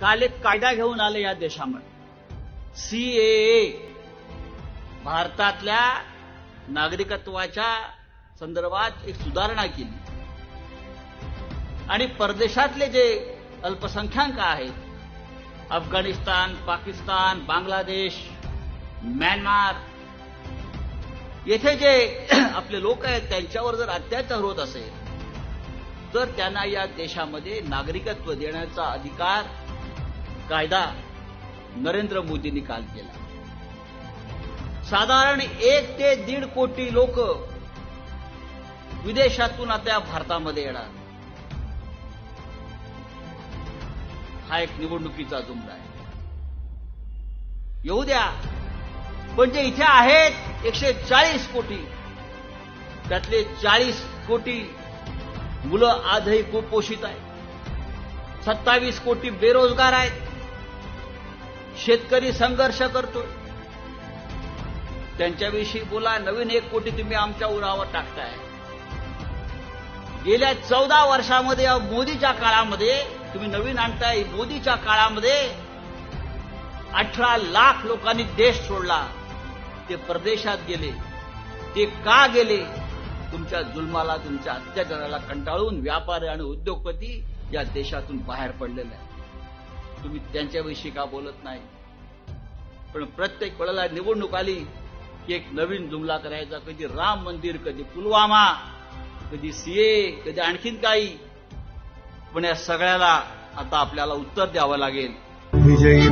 काल एक कायदा घेऊन आले या देशामध्ये. ए भारतातल्या नागरिकत्वाच्या संदर्भात एक सुधारणा केली. आणि परदेशातले जे अल्पसंख्याक आहेत अफगाणिस्तान पाकिस्तान बांगलादेश म्यानमार येथे जे आपले लोक आहेत त्यांच्यावर जर अत्याचार होत असेल तर त्यांना या देशामध्ये नागरिकत्व देण्याचा अधिकार कायदा नरेंद्र मोदींनी काल केला. साधारण एक ते दीड कोटी लोक विदेशातून आता भारतामध्ये येणार. हा एक निवडणुकीचा जुमला आहे. येऊ द्या पण जे इथे आहेत एकशे चाळीस कोटी त्यातले चाळीस कोटी मुलं आजही कुपोषित आहेत. सत्तावीस कोटी बेरोजगार आहेत. शेतकरी संघर्ष करतोय. त्यांच्याविषयी बोला नवीन एक कोटी तुम्ही आमच्या उरावर टाकताय. गेल्या चौदा वर्षामध्ये मोदीच्या काळामध्ये तुम्ही नवीन आणताय मोदीच्या काळामध्ये अठरा लाख लोकांनी देश सोडला. ते परदेशात गेले. ते का गेले? तुमच्या जुलमाला तुमच्या अत्याचाराला कंटाळून व्यापारी आणि उद्योगपती या देशातून बाहेर पडलेले आहेत. तुम्ही त्यांच्याविषयी का बोलत नाही? पण प्रत्येक वेळेला निवडणूक आली की एक नवीन जुमला करायचा कधी राम मंदिर कधी पुलवामा कधी सीए कधी आणखीन काही. पण या सगळ्याला आता आपल्याला उत्तर द्यावं लागेल. विजयी